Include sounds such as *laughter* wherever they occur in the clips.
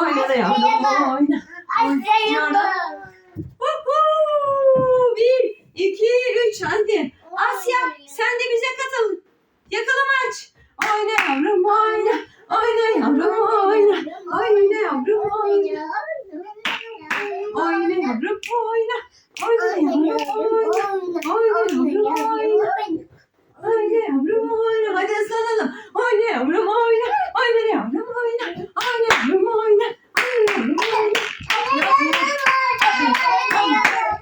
Oyna da yavrum oyna. Oyna. Huhu! Bir, iki, üç. Hadi. Asya sen de bize katıl. Yakalamaç. Oyna yavrum oyna. Oyna yavrum oyna. Oyna yavrum oyna. Oyna yavrum oyna. Oyna yavrum oyna. Oyna yavrum oyna. Oyna yavrum oyna. Hadi ıslanalım. Oyna yavrum oyna. Oyna yavrum oyna. Oyna yavrum oyna.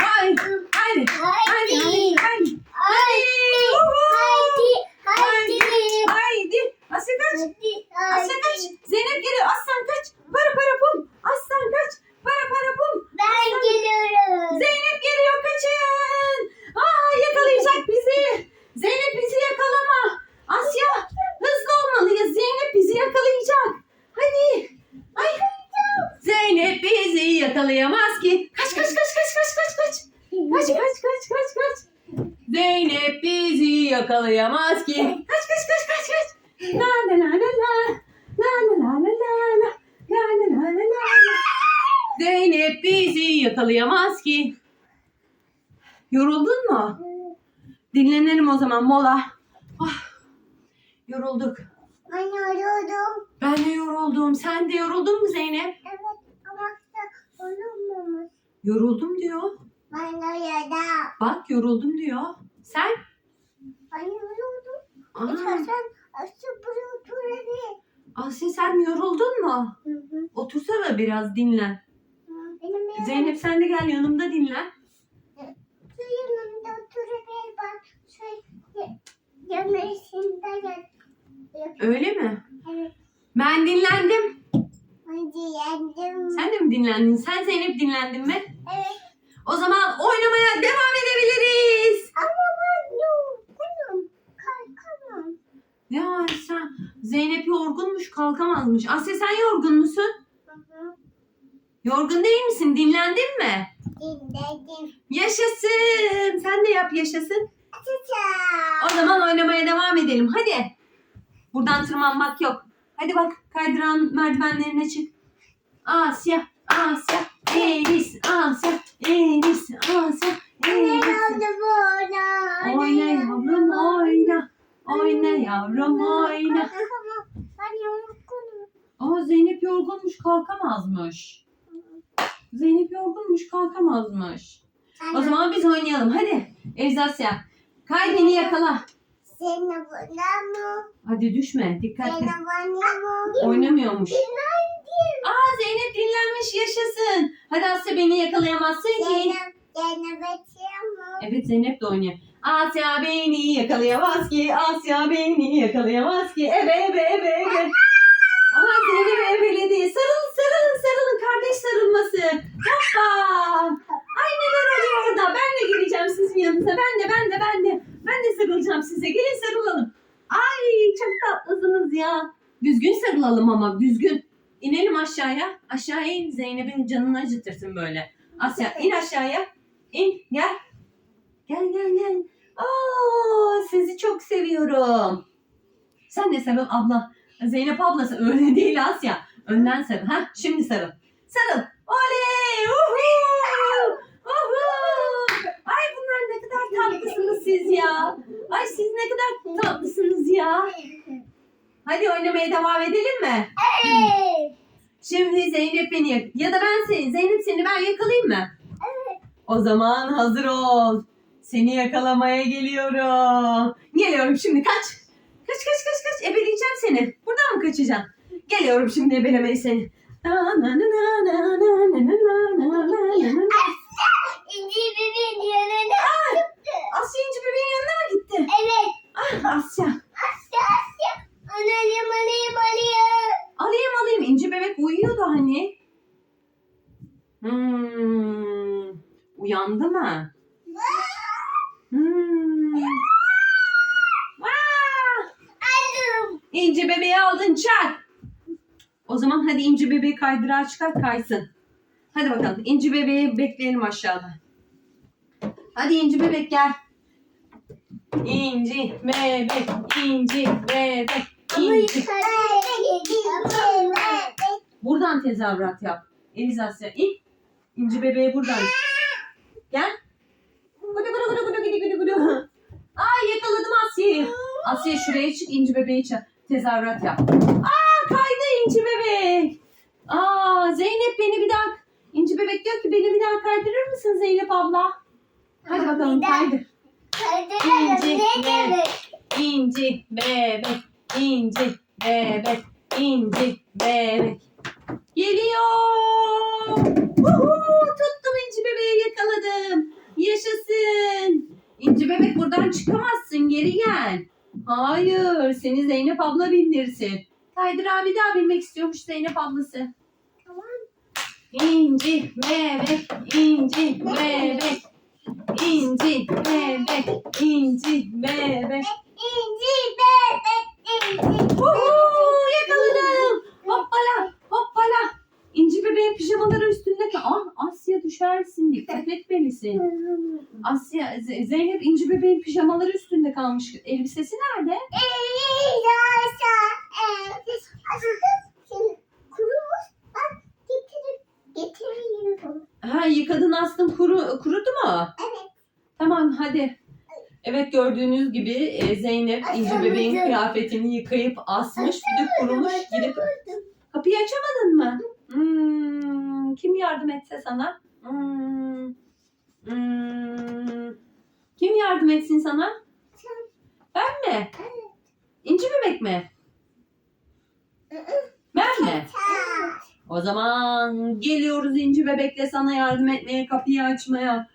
Haydi. Haydi. Haydi. Haydi. Haydi. Haydi. Asya kaç. Asya kaç. Zeynep geliyor. Aslan kaç. Para para pum. Aslan kaç. Para para pum. Zeynep geliyor kaçın. Aa yakalayacak bizi. Zeynep bizi yakalama. Asya hızlı olmalıyız. Zeynep bizi yakalayacak. Hadi. Ay. Zeynep bizi yakalayamaz ki. Kaç kaç kaç kaç kaç kaç kaç. Kaç kaç kaç kaç kaç. Zeynep bizi yakalayamaz ki. Kaç kaç kaç kaç kaç. La la la la la. La la la la la la. La la la la la la. Zeynep bizi yakalayamaz ki. Yoruldun mu? Dinlenelim o zaman mola. Ah, yorulduk. Ben de yoruldum. Sen de yoruldun mu Zeynep? Yoruldum diyor. Ben yoruldum. Bak yoruldum diyor. Sen? Ben yoruldum. Aa. Sen Asya buraya oturabilir. Asya sen yoruldun mu? Hı hı. Otursana biraz dinlen. Benim Zeynep sen de gel yanımda dinlen. Yanımda oturabilir bak. Şöyle yanışında yat. Öyle mi? Evet. Ben dinlendim. Ben dinlendim. Sen mi dinlendin? Sen Zeynep dinlendin mi? Evet. O zaman oynamaya devam edebiliriz. Ama ben yorgunum. Kalkamam. Ya sen Zeynep yorgunmuş kalkamazmış. Asya sen yorgun musun? Hı hı. Yorgun değil misin? Dinlendin mi? Dinledim. Yaşasın. Sen de yap yaşasın. Çiçeğim. O zaman oynamaya devam edelim. Hadi. Buradan tırmanmak yok. Hadi bak kaydıran merdivenlerine çık. Asya, Asya, Elis, Asya, Elis, Asya, Ne Elis. oldu bana? Oyna yavrum oyna. Oyna yavrum oyna. Ben yorgunum. Ama Zeynep yorgunmuş kalkamazmış. Zeynep yorgunmuş kalkamazmış. O zaman biz oynayalım. Hadi. Elzasya. Kay beni yakala. Bana mı? Hadi düşme. Seni bana mı? Oynamıyormuş. Aa Zeynep dinlenmiş yaşasın. Hadi Asya beni yakalayamazsın ki. Zeynep, Zeynep mu? Evet Zeynep de oynuyor. Asya beni yakalayamaz ki. Asya beni yakalayamaz ki. Ebe ebe ebe ebe. Aha *laughs* Zeynep ebeledi. Sarılın sarılın sarılın. Kardeş sarılması. Hoppa. Ay neler oluyor orada. Ben de geleceğim sizin yanınıza. Ben de ben de ben de. Ben de sarılacağım size. Gelin sarılalım. Ay çok tatlısınız ya. Düzgün sarılalım ama düzgün. Aşağıya. Aşağıya in. Zeynep'in canını acıtırsın böyle. Asya in aşağıya. İn gel. Gel gel gel. Aa, sizi çok seviyorum. Sen de sarıl abla. Zeynep ablası öyle değil Asya. Önden sarıl. Ha şimdi sarıl. Sarıl. Oley! Uhu! Uhu! Ay bunlar ne kadar tatlısınız siz ya. Ay siz ne kadar tatlısınız ya. Hadi oynamaya devam edelim mi? Evet. Şimdi Zeynep beni yak ya da ben seni Zeynep seni ben yakalayayım mı? Evet. O zaman hazır ol. Seni yakalamaya geliyorum. Geliyorum şimdi kaç. Kaç kaç kaç kaç ebeleyeceğim seni. Buradan mı kaçacaksın? Geliyorum şimdi ebelemeyi seni. Na na na na na na na na Uyandı mı? Hmm. İnci bebeği aldın çak. O zaman hadi inci bebeği kaydırağa çıkar kaysın. Hadi bakalım inci bebeği bekleyelim aşağıda. Hadi inci bebek gel. İnci bebek, inci bebek, inci. Buradan tezahürat yap. Eliz Asya in. İnci bebeği buradan. Gel. Gudu gudu gudu gudu gudu gudu gudu. Ay yakaladım Asya'yı. Asya şuraya çık inci bebeği çağır. Tezahürat yap. Aa kaydı inci bebek. Aa Zeynep beni bir daha İnci bebek diyor ki beni bir daha kaydırır mısın Zeynep abla? Hadi bakalım kaydır. İnci, demek? İnci bebek, inci bebek, inci bebek. Geliyor. Uhu, tuttum inci bebeği yakaladım. Yaşasın. İnci bebek buradan çıkamazsın gel. Hayır seni Zeynep abla bindirsin. Kaydır abi daha binmek istiyormuş Zeynep ablası. Tamam. İnci bebek, inci bebek. İnci bebek, inci bebek. İnci bebek inci. Uhu, yakaladım. Hoppala, hoppala. İnci bebeğin pijamaları üstünde. kal- Ah, Asya düşersin. Dikkat etmelisin. Asya, Z- Zeynep inci bebeğin pijamaları üstünde kalmış. Elbisesi nerede? Ha yıkadın astın kuru, kurudu mu? Evet. Tamam hadi. Evet gördüğünüz gibi e, Zeynep inci bebeğin kıyafetini yıkayıp asmış. Bir de kurumuş. Gidip kapıyı açamadın mı? Hmm, kim yardım etse sana? Hmm, hmm, kim yardım etsin sana? Ben mi? İnci bebek mi? Ben mi? O zaman geliyoruz İnci Bebek'le sana yardım etmeye, kapıyı açmaya.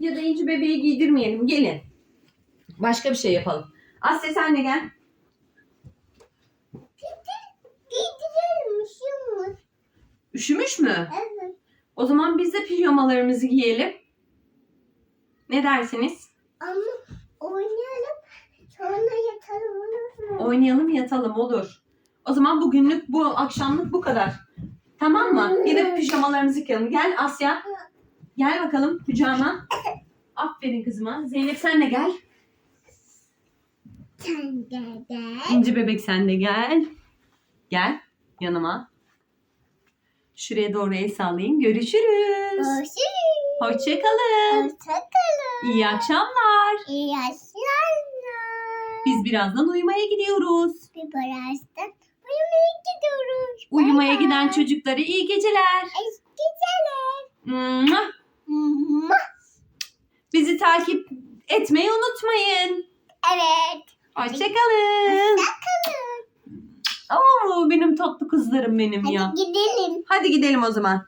Ya da İnci Bebeği giydirmeyelim. Gelin. Başka bir şey yapalım. Asya sen de gel. Üşümüş. Üşümüş mü? Evet. O zaman biz de pijamalarımızı giyelim. Ne dersiniz? Ama oynayalım. Sonra yatalım olur mu? Oynayalım yatalım olur. O zaman bugünlük bu akşamlık bu kadar. Tamam mı? Gidip pijamalarımızı yıkayalım. Gel Asya. Gel bakalım kucağıma. Aferin kızıma. Zeynep sen de gel. Sen de gel. İnci bebek sen de gel. Gel yanıma. Şuraya doğru el sallayın. Görüşürüz. Görüşürüz. Hoşçakalın. Hoşçakalın. İyi akşamlar. İyi yaşlar. Biz birazdan uyumaya gidiyoruz. Bir birazdan uyumaya gidiyoruz. Uyumaya bay. giden çocuklara iyi geceler. İyi geceler. Bizi takip etmeyi unutmayın. Evet. Hoşçakalın. Hoşçakalın. Oo, benim tatlı kızlarım benim ya. Hadi gidelim. Hadi gidelim o zaman.